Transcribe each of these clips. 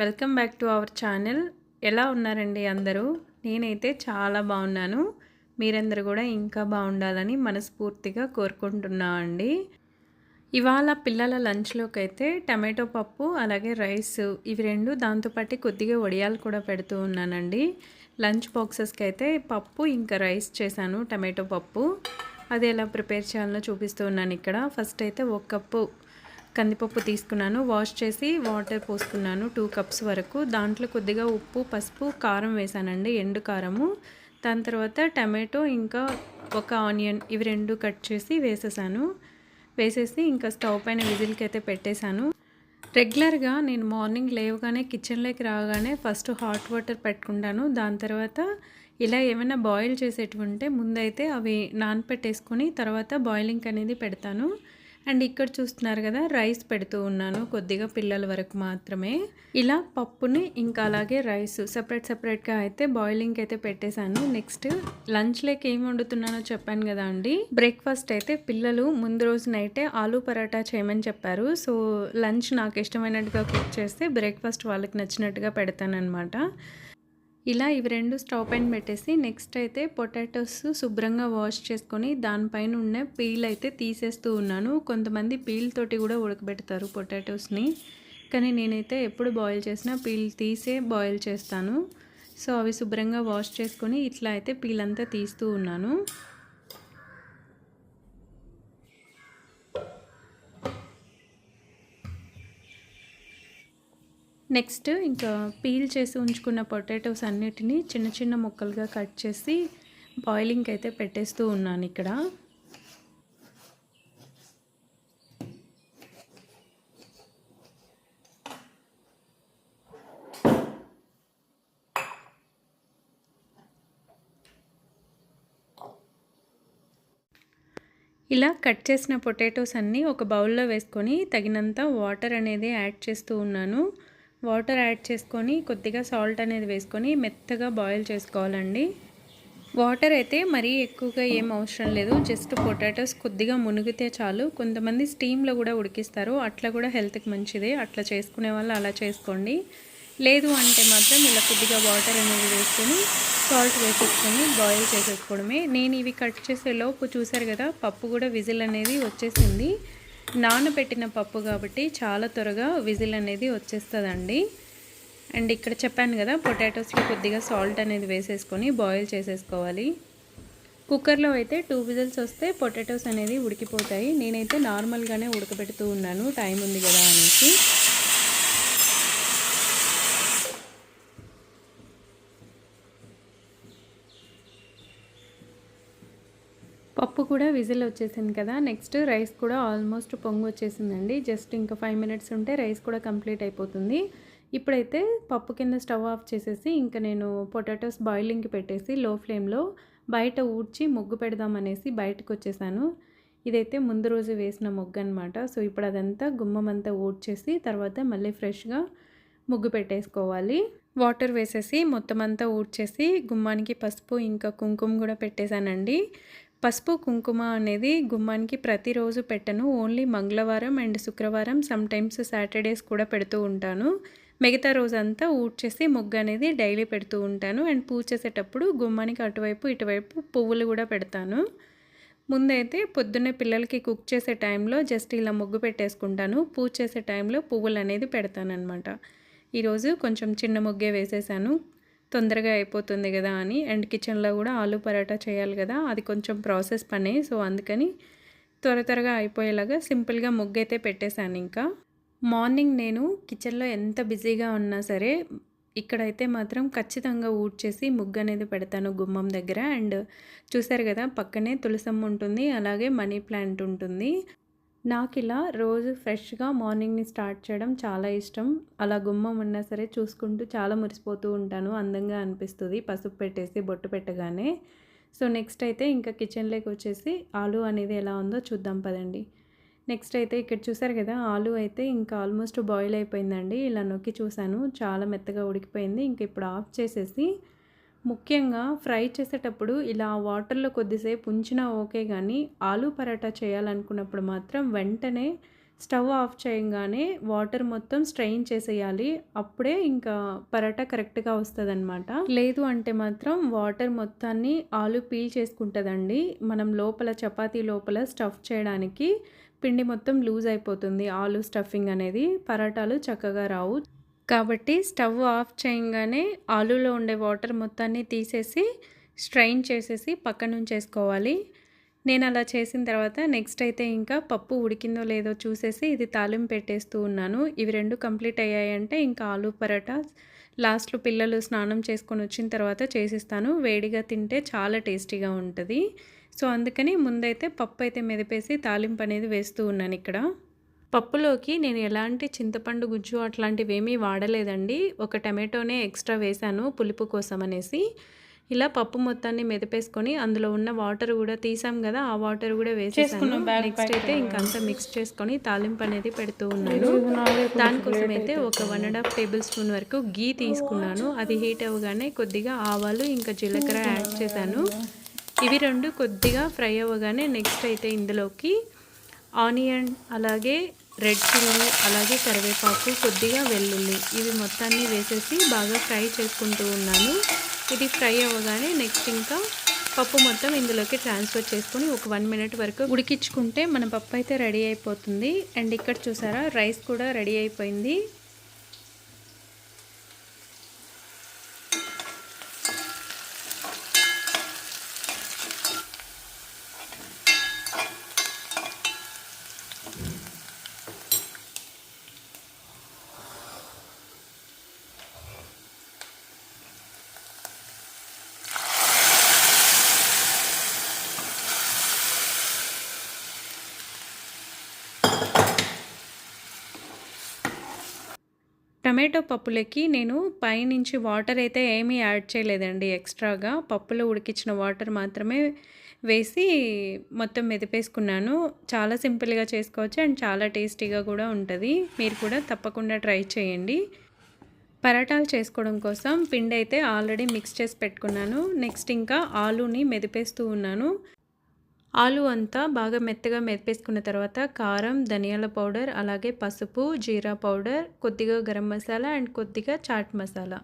Welcome back to our channel. ఎలా ఉన్నారండి అందరూ? నేనైతే చాలా బాగున్నాను. మీరందరూ కూడా ఇంకా బాగుండాలని మనస్ఫూర్తిగా కోరుకుంటున్నా అండి. ఇవాళ పిల్లల లంచ్లోకి అయితే టమాటో పప్పు అలాగే రైస్ ఇవి రెండు దాంతోపాటు కొద్దిగా వడియాలు కూడా పెడుతూ ఉన్నానండి. లంచ్ బాక్సెస్కి అయితే పప్పు ఇంకా రైస్ చేశాను టమాటో పప్పు. అది ఎలా ప్రిపేర్ చేయాలో చూపిస్తూ ఉన్నాను ఇక్కడ. ఫస్ట్ అయితే ఒక కప్పు కందిపప్పు తీసుకున్నాను. వాష్ చేసి వాటర్ పోసుకున్నాను టూ కప్స్ వరకు. దాంట్లో కొద్దిగా ఉప్పు పసుపు కారం వేసానండి ఎండు కారము. దాని తర్వాత టమాటో ఇంకా ఒక ఆనియన్ ఇవి రెండు కట్ చేసి వేసేసాను. వేసేసి ఇంకా స్టవ్ పైన విజిల్కి అయితే పెట్టేశాను. రెగ్యులర్గా నేను మార్నింగ్ లేవగానే కిచెన్లోకి రాగానే ఫస్ట్ హాట్ వాటర్ పెట్టుకుంటాను. దాని తర్వాత ఇలా ఏమైనా బాయిల్ చేసేటివి ముందైతే అవి నానపెట్టేసుకొని తర్వాత బాయిలింగ్ అనేది పెడతాను. అండ్ ఇక్కడ చూస్తున్నారు కదా రైస్ పెడుతూ ఉన్నాను కొద్దిగా పిల్లల వరకు మాత్రమే. ఇలా పప్పుని ఇంకా అలాగే రైస్ సపరేట్ సపరేట్గా అయితే బాయిలింగ్ అయితే పెట్టేశాను. నెక్స్ట్ లంచ్లోకి ఏం వండుతున్నానో చెప్పాను కదా అండి. బ్రేక్ఫాస్ట్ అయితే పిల్లలు ముందు రోజు నైటే ఆలూ పరాటా చేయమని చెప్పారు. సో లంచ్ నాకు ఇష్టమైనట్టుగా కుక్ చేస్తే బ్రేక్ఫాస్ట్ వాళ్ళకి నచ్చినట్టుగా పెడతానమాట ఇలా ఇవి రెండు స్టవ్ పైన పెట్టేసి నెక్స్ట్ అయితే పొటాటోస్ శుభ్రంగా వాష్ చేసుకొని దానిపైన ఉన్న పీల్ అయితే తీసేస్తూ ఉన్నాను. కొంతమంది పీల్ తోటి కూడా ఉడకబెడతారు పొటాటోస్ని. కానీ నేనైతే ఎప్పుడు బాయిల్ చేసినా పీల్ తీసే బాయిల్ చేస్తాను. సో అవి శుభ్రంగా వాష్ చేసుకొని ఇట్లా అయితే పీల్ అంతా తీస్తూ ఉన్నాను. నెక్స్ట్ ఇంకా పీల్ చేసి ఉంచుకున్న పొటాటోస్ అన్నిటినీ చిన్న చిన్న ముక్కలుగా కట్ చేసి బాయిలింగ్కి అయితే పెట్టేస్తూ ఉన్నాను ఇక్కడ. ఇలా కట్ చేసిన పొటాటోస్ అన్నీ ఒక బౌల్లో వేసుకొని తగినంత వాటర్ అనేది యాడ్ చేస్తూ ఉన్నాను. వాటర్ యాడ్ చేసుకొని కొద్దిగా సాల్ట్ అనేది వేసుకొని మెత్తగా బాయిల్ చేసుకోవాలండి. వాటర్ అయితే మరీ ఎక్కువగా ఏం అవసరం లేదు. జస్ట్ పొటాటోస్ కొద్దిగా మునిగితే చాలు. కొంతమంది స్టీమ్లో కూడా ఉడికిస్తారు. అట్లా కూడా హెల్త్కి మంచిదే. అట్లా చేసుకునే వాళ్ళు అలా చేసుకోండి. లేదు అంటే మాత్రం ఇలా కొద్దిగా వాటర్ అనేది వేసుకొని సాల్ట్ వేసేసుకొని బాయిల్ చేసేసుకోవడమే. నేను ఇవి కట్ చేసే లోపు చూసారు కదా పప్పు కూడా విజిల్ అనేది వచ్చేసింది. నానబెట్టిన పప్పు కాబట్టి చాలా త్వరగా విజిల్ అనేది వచ్చేస్తుందండి. అండ్ ఇక్కడ చెప్పాను కదా పొటాటోస్లో కొద్దిగా సాల్ట్ అనేది వేసేసుకొని బాయిల్ చేసేసుకోవాలి. కుక్కర్లో అయితే టూ విజిల్స్ వస్తే పొటాటోస్ అనేది ఉడికిపోతాయి. నేనైతే నార్మల్గానే ఉడకబెడుతూ ఉన్నాను. టైం ఉంది కదా అనేసి. పప్పు కూడా విజిల్ వచ్చేసింది కదా. నెక్స్ట్ రైస్ కూడా ఆల్మోస్ట్ పొంగు వచ్చేసిందండి. జస్ట్ ఇంకా ఫైవ్ మినిట్స్ ఉంటే రైస్ కూడా కంప్లీట్ అయిపోతుంది. ఇప్పుడైతే పప్పు కింద స్టవ్ ఆఫ్ చేసేసి ఇంకా నేను పొటాటోస్ బాయిలింగ్కి పెట్టేసి లో ఫ్లేమ్లో బయట ఊడ్చి ముగ్గు పెడదామనేసి బయటకు వచ్చేసాను. ఇదైతే ముందు రోజు వేసిన ముగ్గు అనమాట సో ఇప్పుడు అదంతా గుమ్మం అంతా ఊడ్చేసి తర్వాత మళ్ళీ ఫ్రెష్గా ముగ్గు పెట్టేసుకోవాలి. వాటర్ వేసేసి మొత్తం అంతా ఊడ్చేసి గుమ్మానికి పసుపు ఇంకా కుంకుమ కూడా పెట్టేశానండి. పసుపు కుంకుమ అనేది గుమ్మానికి ప్రతిరోజు పెట్టను. ఓన్లీ మంగళవారం అండ్ శుక్రవారం సమ్టైమ్స్ సాటర్డేస్ కూడా పెడుతూ ఉంటాను. మిగతా రోజంతా ఊడ్చేసి ముగ్గు అనేది డైలీ పెడుతూ ఉంటాను. అండ్ పూజ చేసేటప్పుడు గుమ్మానికి అటువైపు ఇటువైపు పువ్వులు కూడా పెడతాను. ముందైతే పొద్దున్నే పిల్లలకి కుక్ చేసే టైంలో జస్ట్ ఇలా ముగ్గు పెట్టేసుకుంటాను. పూజ చేసే టైంలో పువ్వులు అనేది పెడతాను అనమాట ఈరోజు కొంచెం చిన్న ముగ్గే వేసేసాను. తొందరగా అయిపోతుంది కదా అని. అండ్ కిచెన్లో కూడా ఆలు పరాటా చేయాలి కదా అది కొంచెం ప్రాసెస్ పనే. సో అందుకని త్వర త్వరగా అయిపోయేలాగా సింపుల్గా ముగ్గు అయితే పెట్టేశాను ఇంకా. మార్నింగ్ నేను కిచెన్లో ఎంత బిజీగా ఉన్నా సరే ఇక్కడైతే మాత్రం ఖచ్చితంగా ఊడ్చేసి ముగ్గు అనేది పెడతాను గుమ్మం దగ్గర. అండ్ చూసారు కదా పక్కనే తులసమ్మ ఉంటుంది అలాగే మనీ ప్లాంట్ ఉంటుంది. నాకు ఇలా రోజు ఫ్రెష్గా మార్నింగ్ని స్టార్ట్ చేయడం చాలా ఇష్టం. అలా గుమ్మం ఉన్నా సరే చూసుకుంటూ చాలా మురిసిపోతూ ఉంటాను. అందంగా అనిపిస్తుంది. పసుపు పెట్టేసి బొట్టు పెట్టగానే. సో నెక్స్ట్ అయితే ఇంకా కిచెన్లోకి వచ్చేసి ఆలు అనేది ఎలా ఉందో చూద్దాం పదండి. నెక్స్ట్ అయితే ఇక్కడ చూసారు కదా ఆలు అయితే ఇంకా ఆల్మోస్ట్ బాయిల్ అయిపోయిందండి. ఇలా నొక్కి చూశాను. చాలా మెత్తగా ఉడికిపోయింది. ఇంక ఇప్పుడు ఆఫ్ చేసేసి ముఖ్యంగా ఫ్రై చేసేటప్పుడు ఇలా వాటర్లో కొద్దిసేపు ఉంచినా ఓకే కానీ ఆలూ పరాటా చేయాలనుకున్నప్పుడు మాత్రం వెంటనే స్టవ్ ఆఫ్ చేయంగానే వాటర్ మొత్తం స్ట్రెయిన్ చేసేయాలి. అప్పుడే ఇంకా పరాటా కరెక్ట్గా వస్తుందన్నమాట. లేదు అంటే మాత్రం వాటర్ మొత్తాన్ని ఆలు పీల్ చేసుకుంటుందండి. మనం లోపల చపాతీ లోపల స్టఫ్ చేయడానికి పిండి మొత్తం లూజ్ అయిపోతుంది. ఆలు స్టఫింగ్ అనేది పరాటాలు చక్కగా రావు. కాబట్టి స్టవ్ ఆఫ్ చేయగానే ఆలులో ఉండే వాటర్ మొత్తాన్ని తీసేసి స్ట్రైన్ చేసేసి పక్కన ఉంచేసుకోవాలి. నేను అలా చేసిన తర్వాత నెక్స్ట్ అయితే ఇంకా పప్పు ఉడికిందో లేదో చూసేసి ఇది తాలింపు పెట్టేస్తూ ఉన్నాను. ఇవి రెండు కంప్లీట్ అయ్యాయంటే ఇంకా ఆలు పరోటా లాస్ట్లో పిల్లలు స్నానం చేసుకొని వచ్చిన తర్వాత చేసిస్తాను. వేడిగా తింటే చాలా టేస్టీగా ఉంటుంది. సో అందుకని ముందైతే పప్పు అయితే మెదిపేసి తాలింపు అనేది వేస్తూ ఉన్నాను ఇక్కడ. పప్పులోకి నేను ఎలాంటి చింతపండు గుజ్జు అట్లాంటివి ఏమీ వాడలేదండి. ఒక టమాటోనే ఎక్స్ట్రా వేశాను పులుపు కోసం అనేసి. ఇలా పప్పు మొత్తాన్ని మెదిపేసుకొని అందులో ఉన్న వాటర్ కూడా తీసాం కదా ఆ వాటర్ కూడా వేసేసాను. నెక్స్ట్ అయితే ఇంకంతా మిక్స్ చేసుకొని తాలింపు అనేది పెడుతూ ఉన్నాను. దానికోసం అయితే ఒక one and half table spoon వరకు గీ తీసుకున్నాను. అది హీట్ అవ్వగానే కొద్దిగా ఆవాలు ఇంకా జీలకర్ర యాడ్ చేశాను. ఇవి రెండు కొద్దిగా ఫ్రై అవ్వగానే నెక్స్ట్ అయితే ఇందులోకి ఆనియన్ అలాగే రెడ్ చిల్లీ అలాగే కరివేపాకు కొద్దిగా వెల్లుల్లి. ఇవి మొత్తాన్ని వేసేసి బాగా ఫ్రై చేసుకుంటూ ఉన్నాను. ఇది ఫ్రై అవ్వగానే నెక్స్ట్ ఇంకా పప్పు మొత్తం ఇందులోకి ట్రాన్స్ఫర్ చేసుకొని ఒక వన్ మినిట్ వరకు ఉడికించుకుంటే మన పప్పు అయితే రెడీ అయిపోతుంది. అండ్ ఇక్కడ చూసారా రైస్ కూడా రెడీ అయిపోయింది. టమాటో పప్పులకి నేను పైనుంచి వాటర్ అయితే ఏమీ యాడ్ చేయలేదండి ఎక్స్ట్రాగా. పప్పులో ఉడికించిన వాటర్ మాత్రమే వేసి మొత్తం మెదిపేసుకున్నాను. చాలా సింపుల్గా చేసుకోవచ్చు అండ్ చాలా టేస్టీగా కూడా ఉంటుంది. మీరు కూడా తప్పకుండా ట్రై చేయండి. పరాటాలు చేసుకోవడం కోసం పిండి అయితే ఆల్రెడీ మిక్స్ చేసి పెట్టుకున్నాను. నెక్స్ట్ ఇంకా ఆలూని మెదిపేస్తూ ఉన్నాను. ఆలు అంతా బాగా మెత్తగా మెరిపేసుకున్న తర్వాత కారం ధనియాల పౌడర్ అలాగే పసుపు జీరా పౌడర్ కొద్దిగా గరం మసాలా అండ్ కొద్దిగా చాట్ మసాలా.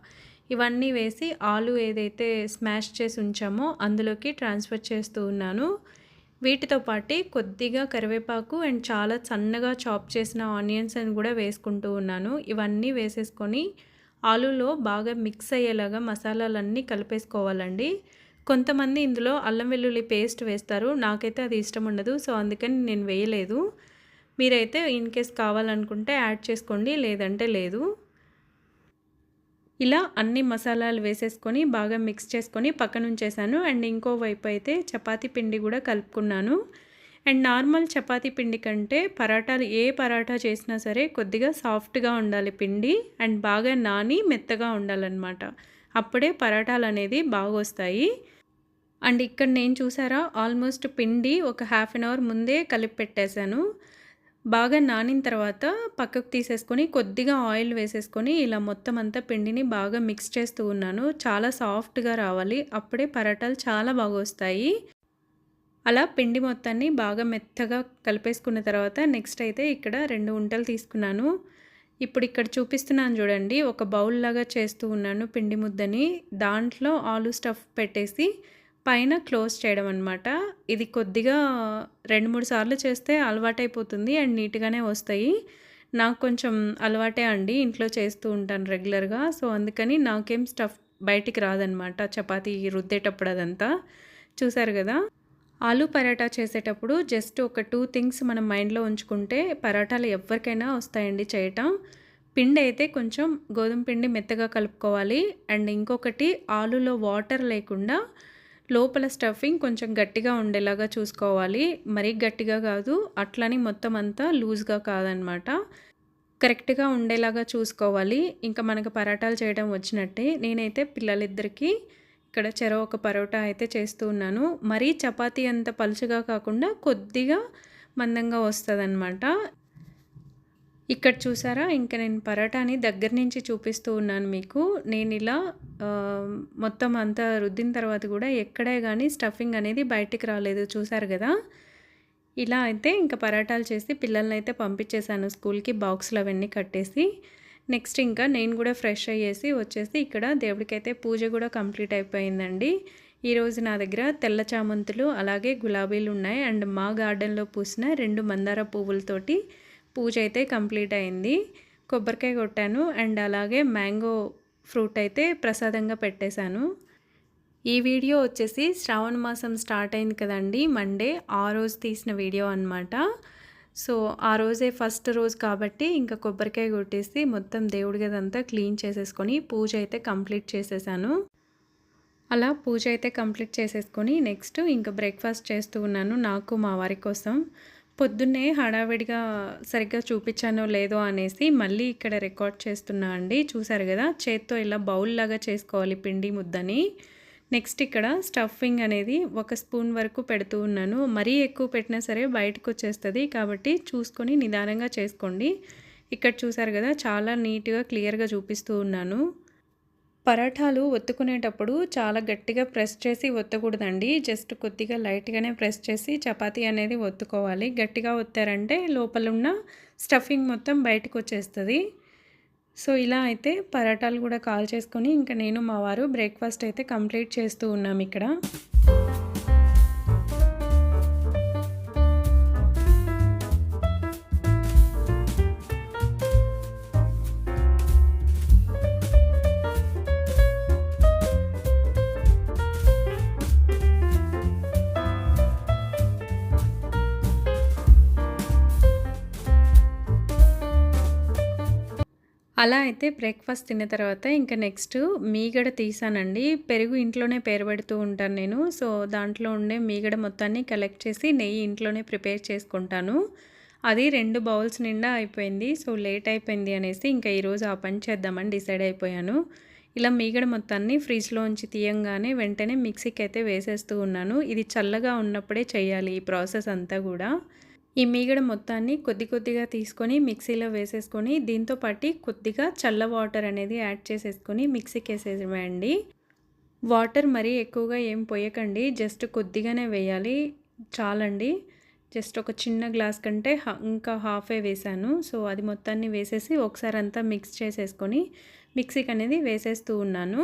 ఇవన్నీ వేసి ఆలు ఏదైతే స్మాష్ చేసి ఉంచామో అందులోకి ట్రాన్స్ఫర్ చేస్తూ ఉన్నాను. వీటితో పాటు కొద్దిగా కరివేపాకు అండ్ చాలా సన్నగా చాప్ చేసిన ఆనియన్స్ అని కూడా వేసుకుంటూ ఉన్నాను. ఇవన్నీ వేసేసుకొని ఆలులో బాగా మిక్స్ అయ్యేలాగా మసాలాలన్నీ కలిపేసుకోవాలండి. కొంతమంది ఇందులో అల్లం వెల్లుల్లి పేస్ట్ వేస్తారు. నాకైతే అది ఇష్టం ఉండదు సో అందుకని నేను వేయలేదు. మీరైతే ఇన్ కేస్ కావాలనుకుంటే యాడ్ చేసుకోండి లేదంటే లేదు. ఇలా అన్ని మసాలాలు వేసేసుకొని బాగా మిక్స్ చేసుకొని పక్కన ఉంచేసాను అండ్ ఇంకో వైపు అయితే చపాతీ పిండి కూడా కలుపుకున్నాను. అండ్ నార్మల్ చపాతీ పిండి కంటే పరాటాలు ఏ పరాటా చేసినా సరే కొద్దిగా సాఫ్ట్గా ఉండాలి పిండి. అండ్ బాగా నాని మెత్తగా ఉండాలన్నమాట. అప్పుడే పరాటాలు అనేది బాగా వస్తాయి అండ్ ఇక్కడ నేను చూసారా ఆల్మోస్ట్ పిండి ఒక హాఫ్ అన్ అవర్ ముందే కలిపి పెట్టేశాను. బాగా నానిన తర్వాత పక్కకు తీసేసుకొని కొద్దిగా ఆయిల్ వేసేసుకొని ఇలా మొత్తం అంతా పిండిని బాగా మిక్స్ చేస్తూ ఉన్నాను. చాలా సాఫ్ట్గా రావాలి. అప్పుడే పరాటాలు చాలా బాగా వస్తాయి. అలా పిండి మొత్తాన్ని బాగా మెత్తగా కలిపేసుకున్న తర్వాత నెక్స్ట్ అయితే ఇక్కడ రెండు ఉంటలు తీసుకున్నాను. ఇప్పుడు ఇక్కడ చూపిస్తున్నాను చూడండి ఒక బౌల్ లాగా చేస్తూ ఉన్నాను పిండి ముద్దని. దాంట్లో ఆలు స్టఫ్ పెట్టేసి పైన క్లోజ్ చేయడం అనమాట ఇది కొద్దిగా రెండు మూడు సార్లు చేస్తే అలవాటైపోతుంది అండ్ నీట్గానే వస్తాయి. నాకు కొంచెం అలవాటే అండి ఇంట్లో చేస్తూ ఉంటాను రెగ్యులర్గా. సో అందుకని నాకేం స్టఫ్ బయటికి రాదనమాట చపాతీ రుద్దేటప్పుడు అదంతా. చూసారు కదా? ఆలు పరాటా చేసేటప్పుడు జస్ట్ ఒక టూ థింగ్స్ మనం మైండ్లో ఉంచుకుంటే పరాటాలు ఎవరికైనా వస్తాయండి చేయటం. పిండి అయితే కొంచెం గోధుమ పిండి మెత్తగా కలుపుకోవాలి అండ్ ఇంకొకటి ఆలులో వాటర్ లేకుండా లోపల స్టఫింగ్ కొంచెం గట్టిగా ఉండేలాగా చూసుకోవాలి. మరీ గట్టిగా కాదు అట్లని మొత్తం అంతా లూజ్గా కాదనమాట. కరెక్ట్గా ఉండేలాగా చూసుకోవాలి. ఇంకా మనకు పరాటాలు చేయడం వచ్చినట్టే. నేనైతే పిల్లలిద్దరికీ ఇక్కడ చెరో ఒక పరోటా అయితే చేస్తూ ఉన్నాను. మరీ చపాతీ అంత పలుచగా కాకుండా కొద్దిగా మందంగా వస్తుంది ఇక్కడ చూసారా? ఇంకా నేను పరాటాని దగ్గర నుంచి చూపిస్తూ ఉన్నాను మీకు. నేను ఇలా మొత్తం అంతా రుద్దిన తర్వాత కూడా ఎక్కడే కానీ స్టఫింగ్ అనేది బయటికి రాలేదు. చూసారు కదా? ఇలా అయితే ఇంకా పరాటాలు చేసి పిల్లల్ని అయితే పంపించేశాను స్కూల్కి బాక్సులు అవన్నీ కట్టేసి. నెక్స్ట్ ఇంకా నేను కూడా ఫ్రెష్ అయ్యేసి వచ్చేసి ఇక్కడ దేవుడికైతే పూజ కూడా కంప్లీట్ అయిపోయిందండి. ఈరోజు నా దగ్గర తెల్ల చామంతులు అలాగే గులాబీలు ఉన్నాయి. అండ్ మా గార్డెన్లో పూసిన రెండు మందార పువ్వులతోటి పూజ అయితే కంప్లీట్ అయింది. కొబ్బరికాయ కొట్టాను అండ్ అలాగే మ్యాంగో ఫ్రూట్ అయితే ప్రసాదంగా పెట్టేశాను. ఈ వీడియో వచ్చేసి శ్రావణ మాసం స్టార్ట్ అయింది కదండి. మండే ఆ రోజు తీసిన వీడియో అనమాట సో ఆ రోజే ఫస్ట్ రోజు కాబట్టి ఇంకా కొబ్బరికాయ కొట్టేసి మొత్తం దేవుడి గదంతా క్లీన్ చేసేసుకొని పూజ అయితే కంప్లీట్ చేసేసాను. అలా పూజ అయితే కంప్లీట్ చేసేసుకొని నెక్స్ట్ ఇంకా బ్రేక్ఫాస్ట్ చేస్తూ ఉన్నాను నాకు మా వారి కోసం. పొద్దున్నే హడావిడిగా సరిగ్గా చూపించానో లేదో అనేసి మళ్ళీ ఇక్కడ రికార్డ్ చేస్తున్నా అండి. చూసారు కదా చేత్తో ఇలా బౌల్ లాగా చేసుకోవాలి పిండి ముద్దని. నెక్స్ట్ ఇక్కడ స్టఫింగ్ అనేది ఒక స్పూన్ వరకు పెడుతూ ఉన్నాను. మరీ ఎక్కువ పెట్టినా సరే బయటకు వచ్చేస్తుంది. కాబట్టి చూసుకొని నిదానంగా చేసుకోండి. ఇక్కడ చూసారు కదా చాలా నీట్గా క్లియర్గా చూపిస్తూ ఉన్నాను. పరాఠాలు ఒత్తుకునేటప్పుడు చాలా గట్టిగా ప్రెస్ చేసి ఒత్తకూడదండి. జస్ట్ కొద్దిగా లైట్గానే ప్రెస్ చేసి చపాతీ అనేది ఒత్తుకోవాలి. గట్టిగా ఒత్తారంటే లోపల ఉన్న స్టఫింగ్ మొత్తం బయటకు వచ్చేస్తుంది సో ఇలా అయితే పరాటాలు కూడా కాల్ చేసుకొని ఇంకా నేను మా వారు బ్రేక్ఫాస్ట్ అయితే కంప్లీట్ చేస్తూ ఉన్నాం ఇక్కడ. అలా అయితే బ్రేక్ఫాస్ట్ తిన్న తర్వాత ఇంకా నెక్స్ట్ మీగడ తీసానండి. పెరుగు ఇంట్లోనే పేరబెడుతూ ఉంటాను నేను. సో దాంట్లో ఉండే మీగడ మొత్తాన్ని కలెక్ట్ చేసి నెయ్యి ఇంట్లోనే ప్రిపేర్ చేసుకుంటాను. అది రెండు బౌల్స్ నిండా అయిపోయింది. సో లేట్ అయిపోయింది అనేసి ఇంకా ఈరోజు ఆ పని చేద్దామని డిసైడ్ అయిపోయాను. ఇలా మీగడ మొత్తాన్ని ఫ్రిడ్జ్లోంచి తీయంగానే వెంటనే మిక్సీకి అయితే వేసేస్తూ ఉన్నాను. ఇది చల్లగా ఉన్నప్పుడే చేయాలి ఈ ప్రాసెస్ అంతా కూడా. ఈ మీగడ మొత్తాన్ని కొద్ది కొద్దిగా తీసుకొని మిక్సీలో వేసేసుకొని దీంతో పాటు కొద్దిగా చల్ల వాటర్ అనేది యాడ్ చేసేసుకొని మిక్సీకి వేసేసేయండి వాటర్ మరీ ఎక్కువగా ఏం పోయకండి. జస్ట్ కొద్దిగానే వేయాలి. చాలండి. జస్ట్ ఒక చిన్న గ్లాస్ కంటే ఇంకా హాఫే వేసాను సో అది మొత్తాన్ని వేసేసి ఒకసారి అంతా మిక్స్ చేసేసుకొని మిక్సీకి అనేది వేసేస్తూ ఉన్నాను.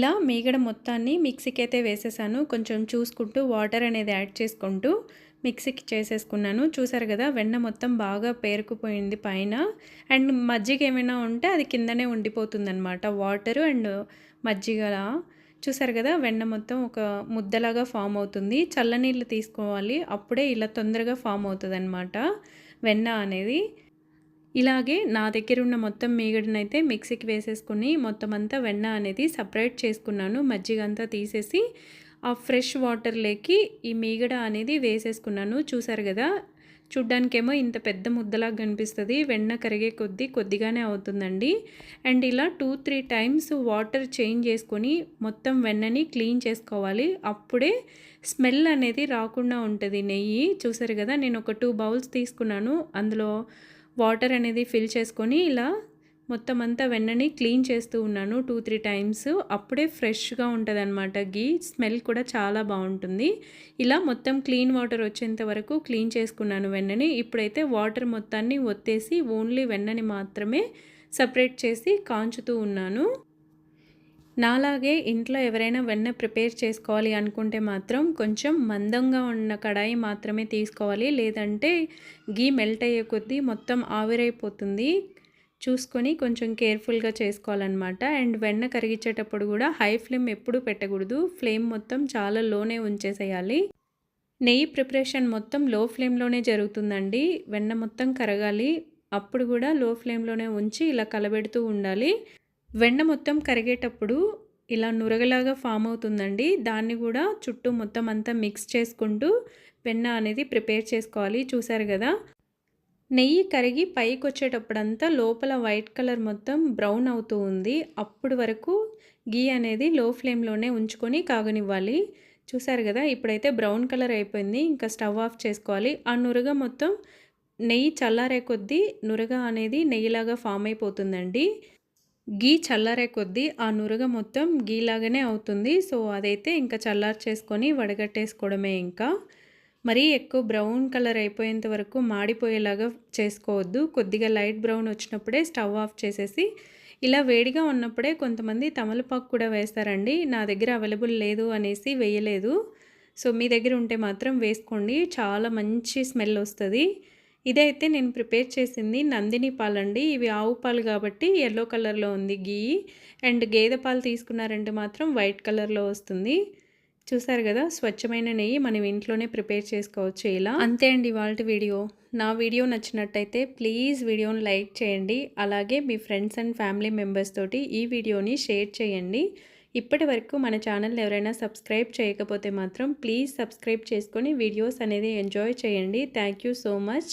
ఇలా మీగడ మొత్తాన్ని మిక్సీకి అయితే వేసేసాను. కొంచెం చూసుకుంటూ వాటర్ అనేది యాడ్ చేసుకుంటూ మిక్సీకి చేసేసుకున్నాను. చూసారు కదా వెన్న మొత్తం బాగా పేరుకుపోయింది పైన. అండ్ మజ్జిగ ఏమైనా ఉంటే అది కిందనే ఉండిపోతుందన్నమాట. వాటరు అండ్ మజ్జిగ చూసారు కదా వెన్న మొత్తం ఒక ముద్దలాగా ఫామ్ అవుతుంది. చల్లనీళ్ళు తీసుకోవాలి. అప్పుడే ఇలా తొందరగా ఫామ్ అవుతుంది వెన్న అనేది. ఇలాగే నా దగ్గర ఉన్న మొత్తం మీగడనైతే మిక్సీకి వేసేసుకుని మొత్తం అంతా వెన్న అనేది సపరేట్ చేసుకున్నాను. మజ్జిగ అంతా తీసేసి ఆ ఫ్రెష్ వాటర్లోకి ఈ మీగడ అనేది వేసేసుకున్నాను. చూసారు కదా చూడ్డానికేమో ఇంత పెద్ద ముద్దలాగా కనిపిస్తుంది. వెన్న కరిగే కొద్దీ కొద్దిగానే అవుతుందండి. అండ్ ఇలా two three times water change చేసుకొని మొత్తం వెన్నని క్లీన్ చేసుకోవాలి. అప్పుడే స్మెల్ అనేది రాకుండా ఉంటుంది నెయ్యి. చూసారు కదా నేను ఒక టూ బౌల్స్ తీసుకున్నాను. అందులో వాటర్ అనేది ఫిల్ చేసుకొని ఇలా మొత్తం అంతా వెన్నని క్లీన్ చేస్తూ ఉన్నాను టూ త్రీ టైమ్స్. అప్పుడే ఫ్రెష్గా ఉంటుంది అనమాట గీ స్మెల్ కూడా చాలా బాగుంటుంది. ఇలా మొత్తం క్లీన్ వాటర్ వచ్చేంత వరకు క్లీన్ చేసుకున్నాను వెన్నని. ఇప్పుడైతే వాటర్ మొత్తాన్ని ఒత్తేసి ఓన్లీ వెన్నని మాత్రమే సపరేట్ చేసి కాంచుతూ ఉన్నాను. నాలాగే ఇంట్లో ఎవరైనా వెన్న ప్రిపేర్ చేసుకోవాలి అనుకుంటే మాత్రం కొంచెం మందంగా ఉన్న కడాయి మాత్రమే తీసుకోవాలి. లేదంటే గీ మెల్ట్ అయ్యే కొద్దీ మొత్తం ఆవిరైపోతుంది. చూసుకొని కొంచెం కేర్ఫుల్గా చేసుకోవాలన్నమాట. అండ్ వెన్న కరిగించేటప్పుడు కూడా హై ఫ్లేమ్ ఎప్పుడు పెట్టకూడదు. ఫ్లేమ్ మొత్తం చాలా లోనే ఉంచేసేయాలి. నెయ్యి ప్రిపరేషన్ మొత్తం లో ఫ్లేమ్లోనే జరుగుతుందండి. వెన్న మొత్తం కరగాలి. అప్పుడు కూడా లో ఫ్లేమ్లోనే ఉంచి ఇలా కలబెడుతూ ఉండాలి. వెన్న మొత్తం కరిగేటప్పుడు ఇలా నురగలాగా ఫామ్ అవుతుందండి. దాన్ని కూడా చుట్టూ మొత్తం అంతా మిక్స్ చేసుకుంటూ వెన్న అనేది ప్రిపేర్ చేసుకోవాలి. చూసారు కదా? నెయ్యి కరిగి పైకి వచ్చేటప్పుడంతా లోపల వైట్ కలర్ మొత్తం బ్రౌన్ అవుతూ ఉంది. అప్పుడు వరకు గీ అనేది లో ఫ్లేమ్లోనే ఉంచుకొని కాగనివ్వాలి. చూసారు కదా? ఇప్పుడైతే బ్రౌన్ కలర్ అయిపోయింది. ఇంకా స్టవ్ ఆఫ్ చేసుకోవాలి. ఆ నురగ మొత్తం నెయ్యి చల్లారే కొద్దీ నురగ అనేది నెయ్యిలాగా ఫామ్ అయిపోతుందండి. గీ చల్లారే కొద్దీ ఆ నురగ మొత్తం గీలాగానే అవుతుంది. సో అదైతే ఇంకా చల్లార్చేసుకొని వడగట్టేసుకోవడమే ఇంకా. మరీ ఎక్కువ బ్రౌన్ కలర్ అయిపోయేంత వరకు మాడిపోయేలాగా చేసుకోవద్దు. కొద్దిగా లైట్ బ్రౌన్ వచ్చినప్పుడే స్టవ్ ఆఫ్ చేసేసి ఇలా వేడిగా ఉన్నప్పుడే కొంతమంది తమలపాకు కూడా వేస్తారండి. నా దగ్గర అవైలబుల్ లేదు అనేసి వేయలేదు. సో మీ దగ్గర ఉంటే మాత్రం వేసుకోండి. చాలా మంచి స్మెల్ వస్తుంది. ఇదైతే నేను ప్రిపేర్ చేసింది నందిని పాలండి. ఇవి ఆవు పాలు కాబట్టి ఎల్లో కలర్లో ఉంది గీ. అండ్ గేదె పాలు తీసుకున్నారంటే మాత్రం వైట్ కలర్లో వస్తుంది. చూసారు కదా స్వచ్ఛమైన నెయ్యి మనం ఇంట్లోనే ప్రిపేర్ చేసుకోవచ్చు ఇలా. అంతే అండి ఇవాళ వీడియో. నా వీడియో నచ్చినట్టయితే ప్లీజ్ వీడియోని లైక్ చేయండి. అలాగే మీ ఫ్రెండ్స్ అండ్ ఫ్యామిలీ మెంబర్స్ తోటి ఈ వీడియోని షేర్ చేయండి. ఇప్పటి వరకు మన ఛానల్ ఎవరైనా సబ్స్క్రైబ్ చేయకపోతే మాత్రం ప్లీజ్ సబ్స్క్రైబ్ చేసుకొని వీడియోస్ అనేది ఎంజాయ్ చేయండి. Thank you so much.